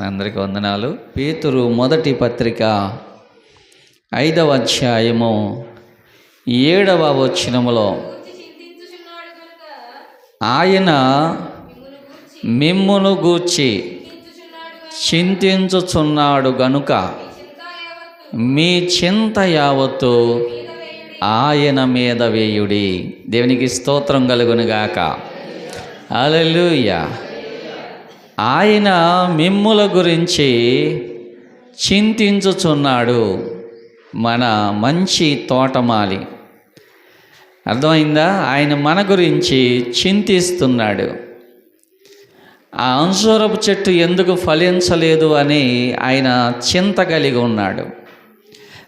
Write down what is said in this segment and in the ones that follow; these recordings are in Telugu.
చేసిన అందరికీ వందనాలు. పేతురు మొదటి పత్రిక ఐదవ అధ్యాయము ఏడవ వచనములో ఆయన మిమ్మును గూర్చి చింతించుచున్నాడు గనుక మీ చింత యావత్తు ఆయన మీద వేయుడి. దేవునికి స్తోత్రం కలుగునుగాక. హల్లెలూయా. ఆయన మిమ్ముల గురించి చింతించుచున్నాడు. మన మంచి తోటమాలి. అర్థమైందా? ఆయన మన గురించి చింతిస్తున్నాడు. ఆ అంశూరపు చెట్టు ఎందుకు ఫలించలేదు అని ఆయన చింత కలిగి ఉన్నాడు.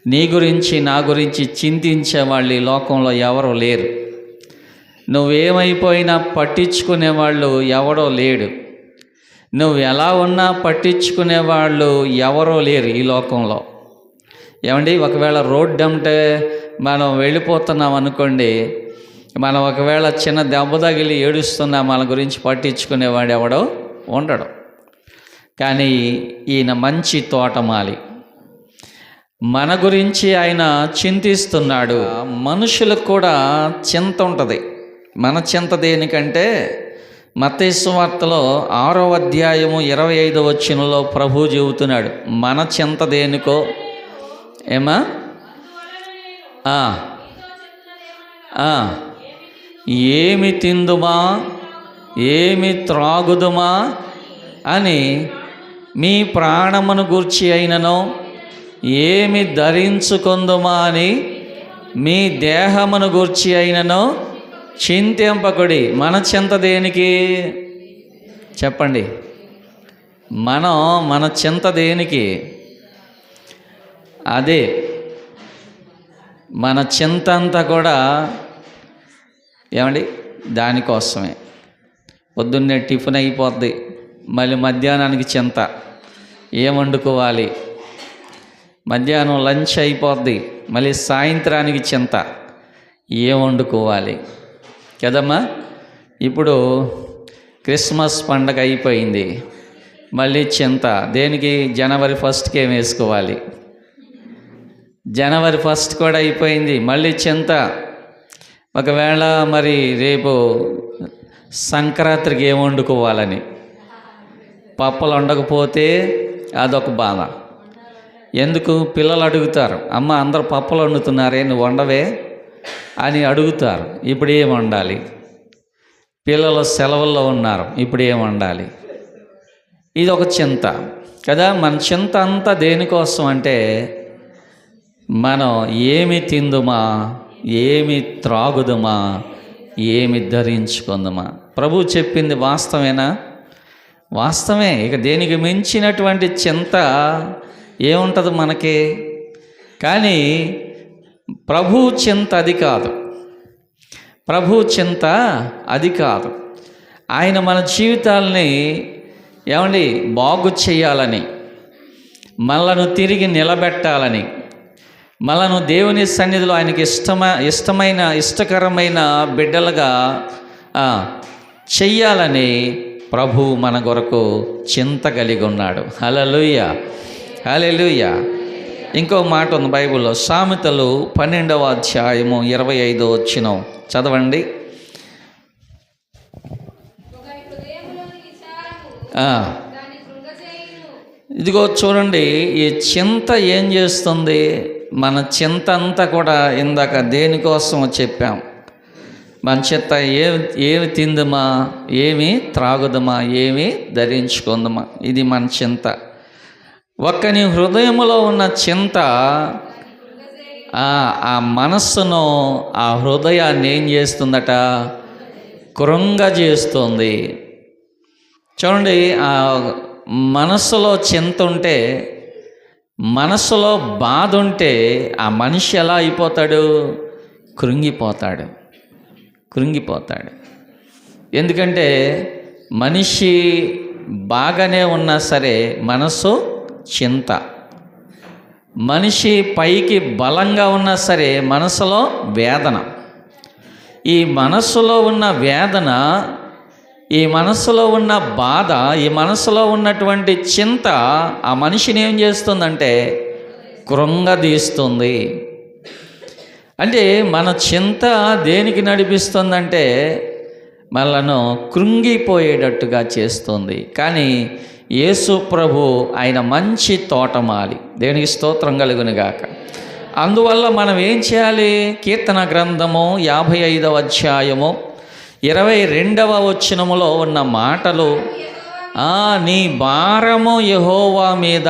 నీ గురించి నా గురించి చింతించే వాళ్ళు ఈ లోకంలో ఎవరో లేరు. నువ్వేమైపోయినా పట్టించుకునే వాళ్ళు ఎవడో లేడు. నువ్వు ఎలా ఉన్నా పట్టించుకునే వాళ్ళు ఎవరో లేరు ఈ లోకంలో. ఏమండి? ఒకవేళ రోడ్డు అంటే మనం వెళ్ళిపోతున్నాం అనుకోండి మనం ఒకవేళ చిన్న దెబ్బ తగిలి ఏడుస్తున్నా మన గురించి పట్టించుకునేవాడు ఎవడో ఉండడు. కానీ ఈయన మంచి తోటమాలి. మన గురించి ఆయన చింతిస్తున్నాడు. మనుషులకు కూడా చింత ఉంటుంది. మన చింత దేనికంటే మతేసు వార్తలో ఆరో అధ్యాయము ఇరవై ఐదు వచ్చినలో ప్రభు చెబుతున్నాడు మన చింత దేనికో? ఏమా? ఏమి తిందుమా? ఏమి త్రాగుదుమా? అని మీ ప్రాణమును గూర్చి అయినను ఏమి ధరించుకుందుమా అని మీ దేహమును గూర్చి అయినను చింతింపకుడి మన చింత దేనికి? చెప్పండి. మనం మన చింత దేనికి? అదే మన చింత అంతా కూడా ఏమండి? దానికోసమే. పొద్దున్నే టిఫిన్ అయిపోద్ది. మళ్ళీ మధ్యాహ్నానికి చింత. ఏం వండుకోవాలి? మధ్యాహ్నం లంచ్ అయిపోద్ది. మళ్ళీ సాయంత్రానికి చింత. ఏం వండుకోవాలి? కదమ్మా? ఇప్పుడు క్రిస్మస్ పండగ అయిపోయింది. మళ్ళీ చింత. దేనికి? జనవరి ఫస్ట్కి ఏం వేసుకోవాలి? జనవరి ఫస్ట్ కూడా అయిపోయింది. మళ్ళీ చింత. ఒకవేళ మరి రేపు సంక్రాంతికి ఏం వండుకోవాలని? పప్పలు వండకపోతే అదొక బాధ. ఎందుకు? పిల్లలు అడుగుతారు. అమ్మ అందరు పప్పలు వండుతున్నారే నువ్వు వండవే? అని అడుగుతారు. ఇప్పుడు ఏం వండాలి. పిల్లలు సెలవుల్లో ఉన్నారు. ఇప్పుడు ఏం వండాలి. ఇది ఒక చింత. కదా మన చింత అంతా దేనికోసం అంటే మనం ఏమి తిందుమా ఏమి త్రాగుదుమా ఏమి ధరించుకుందుమా. ప్రభు చెప్పింది వాస్తవేనా? వాస్తవే ఇక దేనికి మించినటువంటి చింత ఏముంటుంది మనకి? కానీ ప్రభు చింత అది కాదు. ప్రభు చింత అది కాదు. ఆయన మన జీవితాల్ని ఏమండి బాగు చేయాలని మనలను తిరిగి నిలబెట్టాలని మనను దేవుని సన్నిధిలో ఆయనకి ఇష్టమ ఇష్టమైన ఇష్టకరమైన బిడ్డలుగా చెయ్యాలని ప్రభు మన కొరకు చింత కలిగి ఉన్నాడు. హలలుయ హలెలుయ ఇంకో మాట ఉంది బైబిల్లో. సామెతలు పన్నెండవ అధ్యాయము ఇరవై ఐదో వచ్చిన. చదవండి. ఇదిగో చూడండి ఈ చింత ఏం చేస్తుంది? మన చింత అంతా కూడా ఇందాక దేనికోసం చెప్పాం? మన చింత ఏ ఏమి తిందుమా? ఏమి త్రాగుదమా? ఏమి ధరించుకుందమా? ఇది మన చింత. ఒక్కని హృదయంలో ఉన్న చింత ఆ మనస్సును ఆ హృదయాన్ని ఏం చేస్తుందట? కృంగజేస్తుంది చూడండి ఆ మనస్సులో చింత ఉంటే మనస్సులో బాధ ఉంటే ఆ మనిషి ఎలా అయిపోతాడు? కృంగిపోతాడు. కృంగిపోతాడు. ఎందుకంటే మనిషి బాగానే ఉన్నా సరే మనస్సు చింత. మనిషి పైకి బలంగా ఉన్నా సరే మనసులో వేదన. ఈ మనస్సులో ఉన్న వేదన ఈ మనసులో ఉన్న బాధ ఈ మనసులో ఉన్నటువంటి చింత ఆ మనిషిని ఏం చేస్తుందంటే కృంగదీస్తుంది. అంటే మన చింత దేనికి నడిపిస్తుందంటే మనలను కృంగిపోయేటట్టుగా చేస్తుంది. కానీ యేసు ప్రభు ఆయన మంచి తోటమాలి. దేవునికి స్తోత్రం కలుగునుగాక. అందువల్ల మనం ఏం చేయాలి? కీర్తన గ్రంథము యాభై ఐదవ అధ్యాయము ఇరవై రెండవ వచనములో ఉన్న మాటలు నీ భారము యహోవా మీద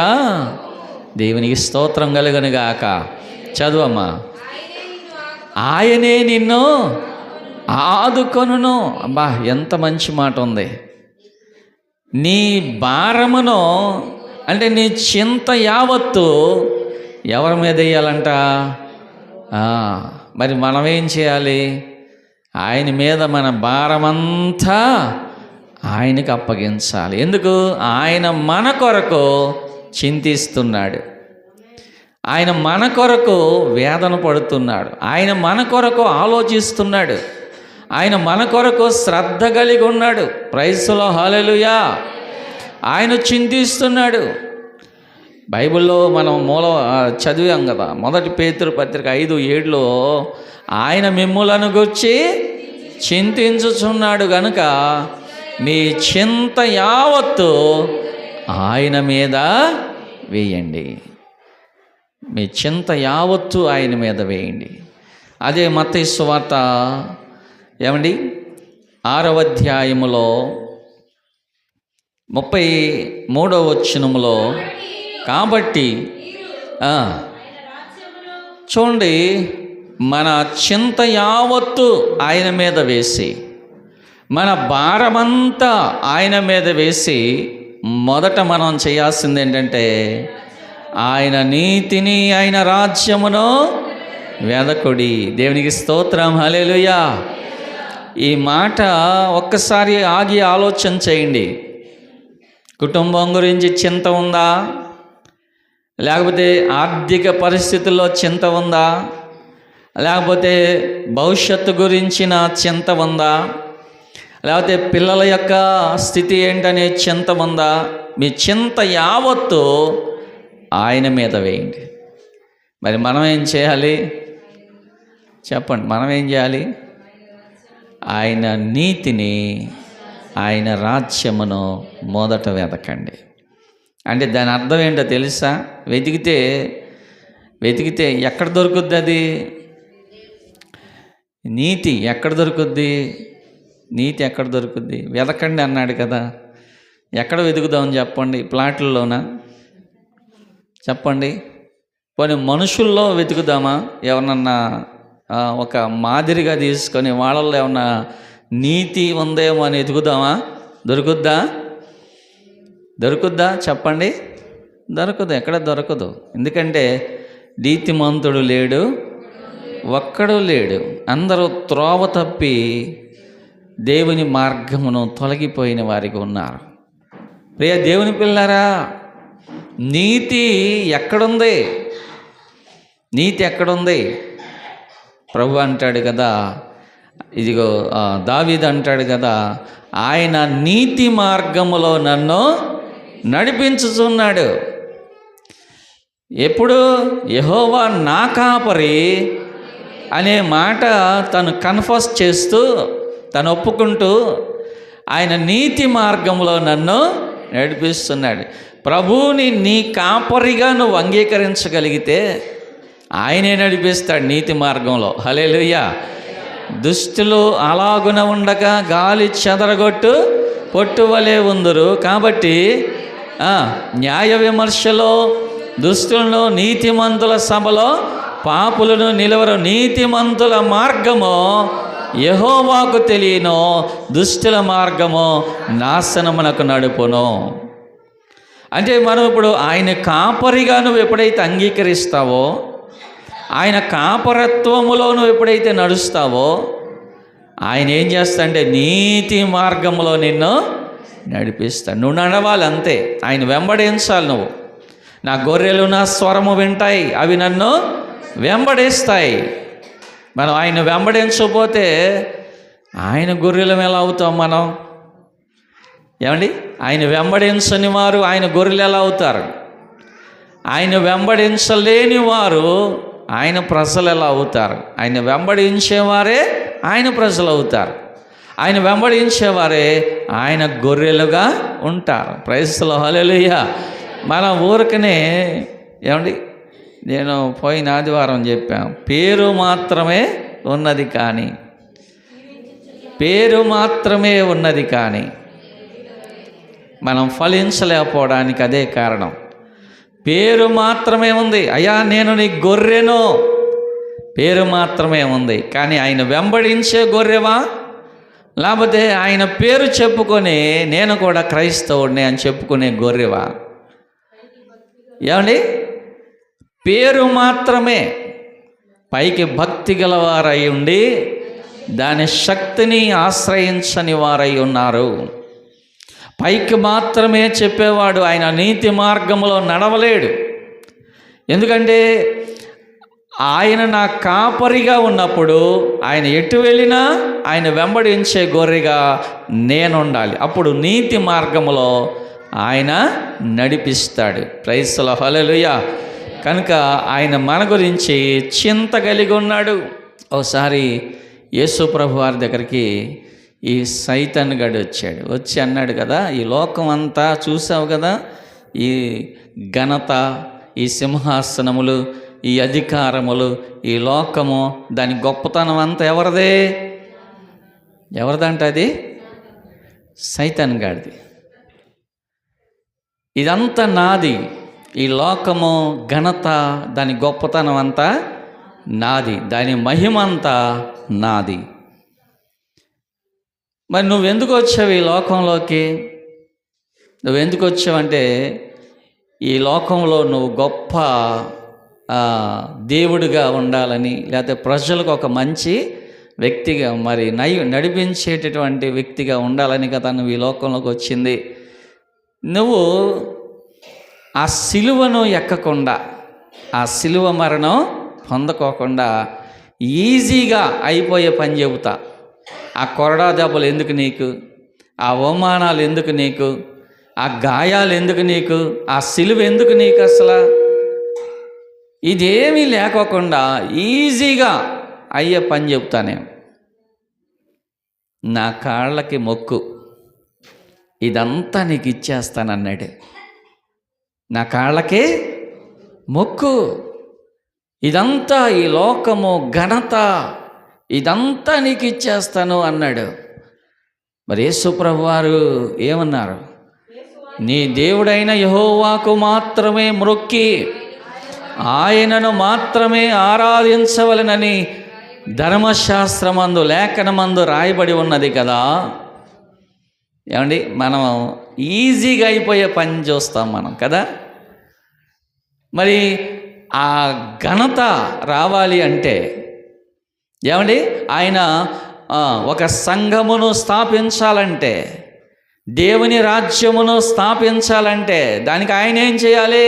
దేవునికి స్తోత్రం కలుగునుగాక. చదువమ్మా. ఆయనే నిన్ను ఆదుకొనును. అబ్బా ఎంత మంచి మాట ఉంది నీ భారమును అంటే నీ చింత యావత్తు ఎవరి మీద వేయాలంట? మరి మనం ఏం చేయాలి? ఆయన మీద మన భారమంతా ఆయనకి అప్పగించాలి. ఎందుకు? ఆయన మన కొరకు చింతిస్తున్నాడు. ఆయన మన కొరకు వేదన పడుతున్నాడు. ఆయన మన కొరకు ఆలోచిస్తున్నాడు. ఆయన మన కొరకు శ్రద్ధ కలిగి ఉన్నాడు. ప్రైస్లో హాలెలుయా ఆయన చింతిస్తున్నాడు. బైబిల్లో మనం మూల చదివాం కదా. మొదటి పేతురు పత్రిక ఐదు ఏడులో ఆయన మిమ్ములను గుర్చి చింతించుచున్నాడు గనుక మీ చింత యావత్తు ఆయన మీద వేయండి. మీ చింత యావత్తు ఆయన మీద వేయండి. అదే మత సువార్త ఏమండి? ఆరవ అధ్యాయములో ముప్పై మూడవ వచ్చినములో కాబట్టి చూడండి మన చింత యావత్తు ఆయన మీద వేసి మన భారమంతా ఆయన మీద వేసి మొదట మనం చేయాల్సింది ఏంటంటే ఆయన నీతిని ఆయన రాజ్యమును వెదకుడి. దేవునికి స్తోత్రం. హలేలుయా ఈ మాట ఒక్కసారి ఆగి ఆలోచన చేయండి. కుటుంబం గురించి చింత ఉందా? లేకపోతే ఆర్థిక పరిస్థితుల్లో చింత ఉందా? లేకపోతే భవిష్యత్తు గురించిన చింత ఉందా? లేకపోతే పిల్లల యొక్క స్థితి ఏంటనే చింత ఉందా? మీ చింత యావత్తు ఆయన మీద వేయండి. మరి మనం ఏం చేయాలి? చెప్పండి మనం ఏం చేయాలి? ఆయన నీతిని ఆయన రాజ్యమును మొదట వెతకండి అంటే దాని అర్థం ఏంటో తెలుసా? వెతికితే వెతికితే ఎక్కడ దొరుకుద్ది అది? నీతి ఎక్కడ దొరుకుద్ది? నీతి ఎక్కడ దొరుకుద్ది? వెతకండి అన్నాడు కదా. ఎక్కడ వెతుకుదామని చెప్పండి? ప్లాట్లలోనా? చెప్పండి. పోనీ మనుషుల్లో వెతుకుదామా? ఎవరన్నా ఒక మాదిరిగా తీసుకొని వాళ్ళల్లో ఏమన్నా నీతి ఉందేమో అని వెతుకుదామా దొరుకుద్దా? దొరుకుద్దా? చెప్పండి. దొరకదు ఎక్కడ దొరకదు. ఎందుకంటే నీతిమంతుడు లేడు ఒక్కడు లేడు. అందరూ త్రోవ తప్పి దేవుని మార్గమును తొలగిపోయిన వారికి ఉన్నారు. ప్రియ దేవుని పిల్లారా నీతి ఎక్కడుంది? నీతి ఎక్కడుంది? ప్రభు అంటాడు కదా ఇదిగో దావీద్ అంటాడు కదా ఆయన నీతి మార్గములో నన్ను నడిపించుచున్నాడు. ఎప్పుడు? యహోవా నా కాపరి అనే మాట తను కన్ఫర్స్ చేస్తూ తను ఒప్పుకుంటూ ఆయన నీతి మార్గంలో నన్ను నడిపిస్తున్నాడు. ప్రభువుని నీ కాపరిగా నువ్వు అంగీకరించగలిగితే ఆయనే నడిపిస్తాడు నీతి మార్గంలో. హలేలుయ్యా దుష్టులు అలాగున ఉండగా గాలి చెదరగొట్టు పొట్టువలే ఉందరు. కాబట్టి న్యాయ విమర్శలో దుష్టులను నీతిమంతుల సభలో పాపులను నిలవరు. నీతిమంతుల మార్గము యహోవాకు తెలియను దుష్టుల మార్గము నాశనమునకు నడుపును. అంటే మనం ఇప్పుడు ఆయన కాపరిగా నువ్వు ఎప్పుడైతే అంగీకరిస్తావో ఆయన కాపరత్వములో నువ్వు ఎప్పుడైతే నడుస్తావో ఆయన ఏం చేస్తాడంటే నీతి మార్గంలో నిన్ను నడిపిస్తాడు. నువ్వు నడవాలి అంతే. ఆయన వెంబడించాలి నువ్వు. నా గొర్రెలు నా స్వరము వింటాయి అవి నన్ను వెంబడిస్తాయి. మనం ఆయన వెంబడించకపోతే ఆయన గొర్రెలం ఎలా అవుతాం మనం? ఏమండి? ఆయన వెంబడించని వారు ఆయన గొర్రెలు ఎలా అవుతారు? ఆయన వెంబడించలేని వారు ఆయన ప్రజలు ఎలా అవుతారు? ఆయన వెంబడించేవారే ఆయన ప్రజలు అవుతారు. ఆయన వెంబడించేవారే ఆయన గొర్రెలుగా ఉంటారు. ప్రైస్లో హల్లెలూయా. మన ఊరికనే ఏమండి? నేను పోయిన ఆదివారం చెప్పాను పేరు మాత్రమే ఉన్నది కానీ పేరు మాత్రమే ఉన్నది కానీ మనం ఫలించలేకపోవడానికి అదే కారణం. పేరు మాత్రమే ఉంది. అయ్యా నేను నీ గొర్రెను. పేరు మాత్రమే ఉంది. కానీ ఆయన వెంబడించే గొర్రెవా? లేకపోతే ఆయన పేరు చెప్పుకొని నేను కూడా క్రైస్తవుడిని అని చెప్పుకునే గొర్రెవా? ఏమండి? పేరు మాత్రమే. పైకి భక్తి గలవారై ఉండి దాని శక్తిని ఆశ్రయించని వారై ఉన్నారు. పైకి మాత్రమే చెప్పేవాడు. ఆయన నీతి మార్గంలో నడవలేడు. ఎందుకంటే ఆయన నా కాపరిగా ఉన్నప్పుడు ఆయన ఎటు వెళ్ళినా ఆయన వెంబడించే గొర్రెగా నేను ఉండాలి అప్పుడు నీతి మార్గంలో ఆయన నడిపిస్తాడు. ప్రైస్ల హలలుయ కనుక ఆయన మన గురించి చింత కలిగి ఉన్నాడు. ఒకసారి యేసు ప్రభు వారి దగ్గరికి ఈ సైతన్ గడి వచ్చాడు. వచ్చి అన్నాడు కదా ఈ లోకం అంతా చూసావు కదా ఈ ఘనత ఈ సింహాసనములు ఈ అధికారములు ఈ లోకము దాని గొప్పతనం అంతా ఎవరిదే? ఎవరిదంట అది? సైతన్ గాడిది. ఇదంతా నాది. ఈ లోకము ఘనత దాని గొప్పతనం అంతా నాది. దాని మహిమ అంతా నాది. మరి నువ్వెందుకు వచ్చావు ఈ లోకంలోకి? నువ్వెందుకు వచ్చావంటే ఈ లోకంలో నువ్వు గొప్ప దేవుడిగా ఉండాలని లేకపోతే ప్రజలకు ఒక మంచి వ్యక్తిగా మరి నై నడిపించేటటువంటి వ్యక్తిగా ఉండాలని కదా నువ్వు ఈ లోకంలోకి వచ్చింది. నువ్వు ఆ సిలువను ఎక్కకుండా ఆ సిలువ మరణం పొందకోకుండా ఈజీగా అయిపోయే పని చెబుతా. ఆ కొరడా దెబ్బలు ఎందుకు నీకు? ఆ అవమానాలు ఎందుకు నీకు? ఆ గాయాలు ఎందుకు నీకు? ఆ సిలువ ఎందుకు నీకు అసలు? ఇదేమీ లేకోకుండా ఈజీగా అయ్యే పని చెప్తా నేను. నా కాళ్ళకి మొక్కు. ఇదంతా నీకు ఇచ్చేస్తానన్నాడు. నా కాళ్ళకి మొక్కు. ఇదంతా ఈ లోకము ఘనత. ఇదంతా నీకు ఇచ్చేస్తాను అన్నాడు. మరి యేసుప్రభు వారు ఏమన్నారు? నీ దేవుడైన యహోవాకు మాత్రమే మ్రొక్కి ఆయనను మాత్రమే ఆరాధించవలనని ధర్మశాస్త్రమందు లేఖనమందు రాయబడి ఉన్నది కదా. ఏమండి? మనం ఈజీగా అయిపోయే పని చూస్తాం మనం కదా. మరి ఆ ఘనత రావాలి అంటే ఏమండి? ఆయన ఒక సంఘమును స్థాపించాలంటే దేవుని రాజ్యమును స్థాపించాలంటే దానికి ఆయన ఏం చేయాలి?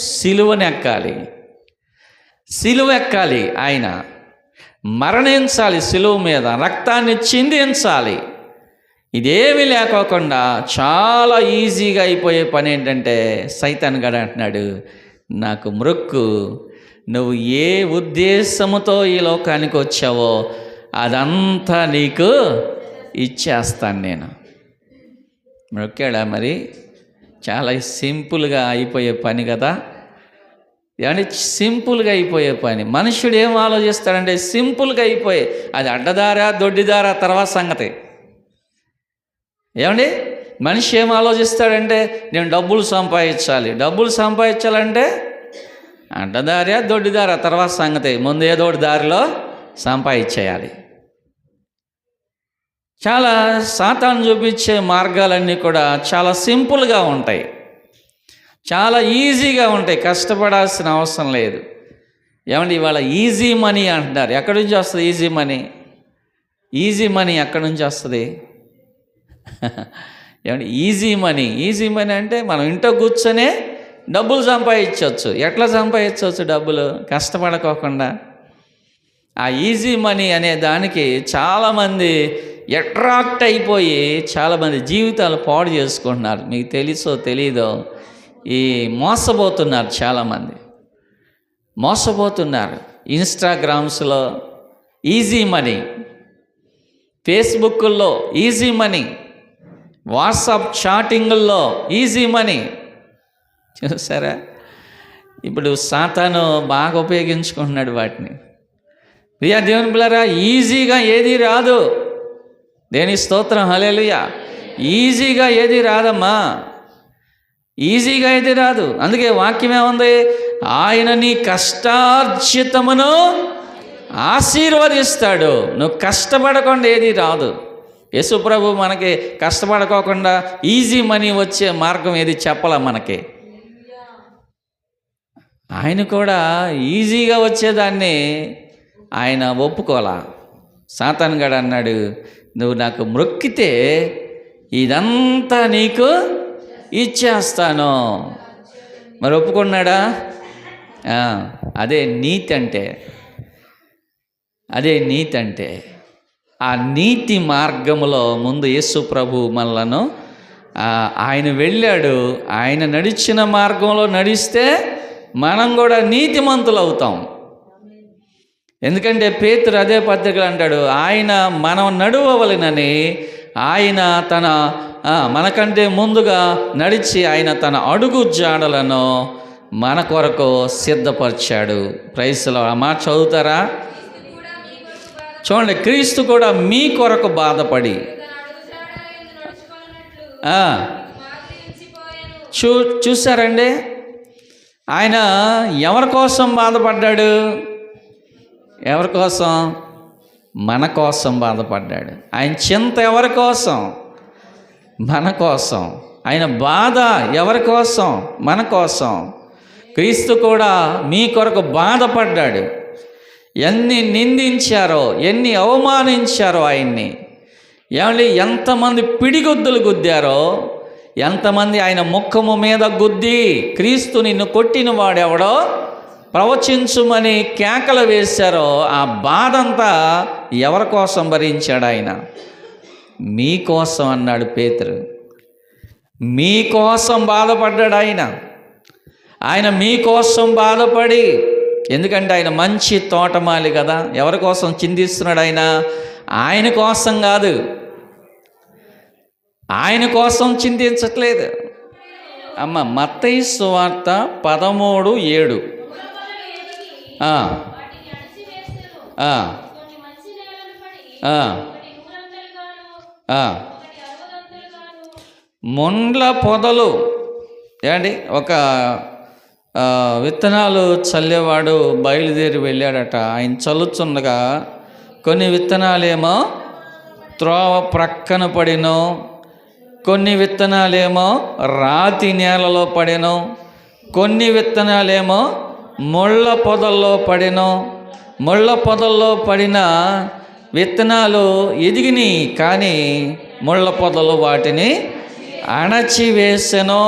సిలువను ఎక్కాలి సిలువ ఎక్కాలి ఆయన. మరణించాలి సిలువ మీద రక్తాన్ని చిందించాలి. ఇదేమీ లేకోకుండా చాలా ఈజీగా అయిపోయే పని ఏంటంటే సైతాన్ గడ అంటున్నాడు నాకు మృక్కు నువ్వు ఏ ఉద్దేశముతో ఈ లోకానికి వచ్చావో అదంతా నీకు ఇచ్చేస్తాను నేను. మొక్కాడా మరి? చాలా సింపుల్గా అయిపోయే పని కదా. ఏమంటే సింపుల్గా అయిపోయే పని. మనుషుడు ఏం ఆలోచిస్తాడంటే సింపుల్గా అయిపోయే. అది అడ్డదారా దొడ్డిదారా తర్వాత సంగతి. ఏమండి? మనిషి ఏం ఆలోచిస్తాడంటే నేను డబ్బులు సంపాదించాలి. డబ్బులు సంపాదించాలంటే అడ్డదారా దొడ్డిదారా తర్వాత సంగతి. ముందు ఏదో ఒకటి దారిలో సంపాదించేయాలి? చాలా సాతాను చూపించే మార్గాలన్నీ కూడా చాలా సింపుల్గా ఉంటాయి. చాలా ఈజీగా ఉంటాయి. కష్టపడాల్సిన అవసరం లేదు. ఏమంటే ఇవాళ ఈజీ మనీ అంటున్నారు. ఎక్కడి నుంచి వస్తుంది ఈజీ మనీ? ఈజీ మనీ ఎక్కడి నుంచి వస్తుంది? ఏమంటే ఈజీ మనీ. ఈజీ మనీ అంటే మనం ఇంట్లో కూర్చొనే డబ్బులు సంపాదించవచ్చు. ఎట్లా సంపాదించవచ్చు డబ్బులు? కష్టపడకోకుండా. ఆ ఈజీ మనీ అనే దానికి చాలామంది అట్రాక్ట్ అయిపోయి చాలామంది జీవితాలు పాడు చేసుకుంటున్నారు. మీకు తెలుసో తెలీదో ఈ మోసపోతున్నారు చాలామంది. మోసపోతున్నారు. ఇన్స్టాగ్రామ్స్లో ఈజీ మనీ ఫేస్బుక్లో ఈజీ మనీ వాట్సాప్ చాటింగుల్లో ఈజీ మనీ చూసారా? ఇప్పుడు సాతాను బాగా ఉపయోగించుకుంటున్నాడు వాటిని. ప్రియా దేవుని పిల్లరా ఈజీగా ఏది రాదు. దేని స్తోత్రం హలేలుయా ఈజీగా ఏది రాదమ్మా. ఈజీగా ఏది రాదు. అందుకే వాక్యం ఏముంది? ఆయన నీ కష్టార్జితమును ఆశీర్వదిస్తాడు. నువ్వు కష్టపడకుండా ఏది రాదు. యేసుప్రభు మనకి కష్టపడకోకుండా ఈజీ మనీ వచ్చే మార్గం ఏది చెప్పాల మనకి? ఆయన కూడా ఈజీగా వచ్చేదాన్ని ఆయన ఒప్పుకోలా సాతాన్ గడు అన్నాడు నువ్వు నాకు మొక్కితే ఇదంతా నీకు ఇచ్చేస్తాను. మరి ఒప్పుకున్నాడా? అదే నీతి అంటే. అదే నీతి అంటే. ఆ నీతి మార్గంలో ముందు యేసు ప్రభు మనలను ఆయన వెళ్ళాడు. ఆయన నడిచిన మార్గంలో నడిస్తే మనం కూడా నీతిమంతులు అవుతాం. ఎందుకంటే పేతురు అదే పత్రికలు అంటాడు ఆయన మనం నడువవలనని ఆయన తన మనకంటే ముందుగా నడిచి ఆయన తన అడుగు జాడలను మన కొరకు సిద్ధపరిచాడు. ప్రైస్లో మా చదువుతారా? చూడండి క్రీస్తు కూడా మీ కొరకు బాధపడి చూ చూసారండి? ఆయన ఎవరి కోసం బాధపడ్డాడు? ఎవరి కోసం? మన కోసం బాధపడ్డాడు. ఆయన చింత ఎవరి కోసం? మన కోసం. ఆయన బాధ ఎవరి కోసం? మన కోసం. క్రీస్తు కూడా మీ కొరకు బాధపడ్డాడు. ఎన్ని నిందించారో ఎన్ని అవమానించారో ఆయన్ని. ఏమండి ఎంతమంది పిడిగుద్దులు గుద్దారో ఎంతమంది ఆయన ముఖము మీద గుద్ది క్రీస్తు నిన్ను కొట్టిన వాడెవడో ప్రవచించుమని కేకలు వేశారో ఆ బాధంతా ఎవరి కోసం భరించాడు ఆయన? మీకోసం అన్నాడు పేతురు. మీకోసం బాధపడ్డాడు ఆయన. ఆయన మీకోసం బాధపడి ఎందుకంటే ఆయన మంచి తోటమాలి కదా. ఎవరి కోసం చిందిస్తున్నాడు ఆయన? ఆయన కోసం కాదు. ఆయన కోసం చింతించట్లేదు. అమ్మ మత్తయి సువార్త పదమూడు ఏడు. ముండ్ల పొదలు. ఏమండి ఒక విత్తనాలు చల్లేవాడు బయలుదేరి వెళ్ళాడట. ఆయన చల్లుచుండగా కొన్ని విత్తనాలేమో త్రోవ ప్రక్కన పడినో కొన్ని విత్తనాలేమో రాతి నేలలో పడినో కొన్ని విత్తనాలేమో ముళ్ళ పొదల్లో పడినో. ముళ్ళ పొదల్లో పడిన విత్తనాలు ఎదిగిని కానీ ముళ్ళ పొదలు వాటిని అణచివేసెను.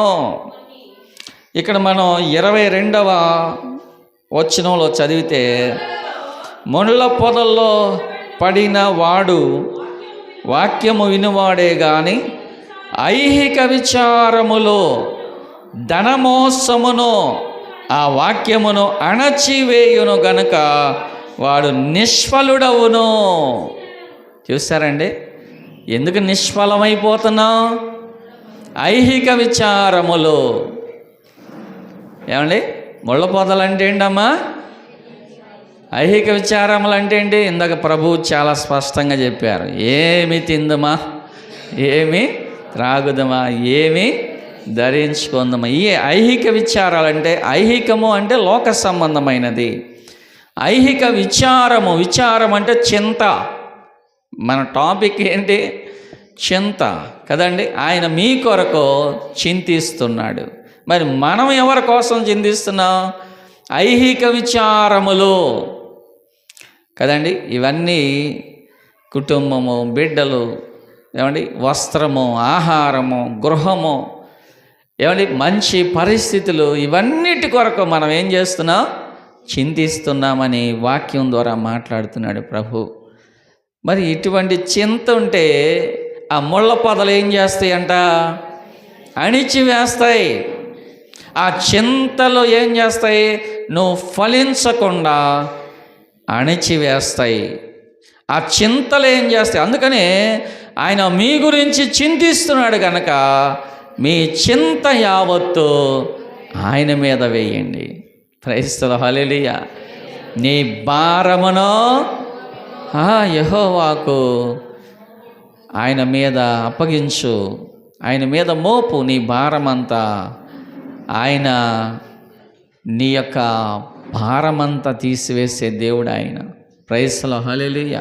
ఇక్కడ మనం ఇరవై రెండవ వచనంలో చదివితే ముళ్ళ పొదల్లో పడిన వాడు వాక్యము వినువాడే కానీ ఐహిక విచారములో ధనమోసమును ఆ వాక్యమును అణచివేయును గనుక వాడు నిష్ఫలుడవును. చూసారండి ఎందుకు నిష్ఫలమైపోతున్నావు ఐహిక విచారములు. ఏమండి? ముళ్ళపోతలు అంటే ఏంటమ్మా ఐహిక విచారములు అంటే ఏంటి ఇందాక ప్రభువు చాలా స్పష్టంగా చెప్పారు. ఏమి తిందమ్మా ఏమి త్రాగుదమా ఏమి ధరించుకుందమా? ఈ ఐహిక విచారాలంటే ఐహికము అంటే లోక సంబంధమైనది. ఐహిక విచారము విచారం అంటే చింత. మన టాపిక్ ఏంటి? చింత. కదండి? ఆయన మీ కొరకు చింతిస్తున్నాడు. మరి మనం ఎవరి కోసం చింతిస్తున్నాం? ఐహిక విచారములు. కదండి? ఇవన్నీ కుటుంబము బిడ్డలు ఏమండి? వస్త్రము ఆహారము గృహము. ఏమండి? మంచి పరిస్థితులు ఇవన్నిటి కొరకు మనం ఏం చేస్తున్నాం? చింతిస్తున్నామని వాక్యం ద్వారా మాట్లాడుతున్నాడు ప్రభు. మరి ఇటువంటి చింత ఉంటే ఆ ముళ్ళ పొదలు ఏం చేస్తాయంట? అణిచివేస్తాయి. ఆ చింతలు ఏం చేస్తాయి? నువ్వు ఫలించకుండా అణిచివేస్తాయి. ఆ చింతలు ఏం చేస్తాయి? అందుకనే ఆయన మీ గురించి చింతిస్తున్నాడు కనుక మీ చింత యావత్తు ఆయన మీద వేయండి. క్రైస్తవ హలియ నీ భారమును ఆ యహోవాకు ఆయన మీద అప్పగించు. ఆయన మీద మోపు నీ భారమంతా. ఆయన నీ యొక్క భారమంతా తీసివేసే దేవుడు ఆయన. ప్రైస్లో హలెలుయ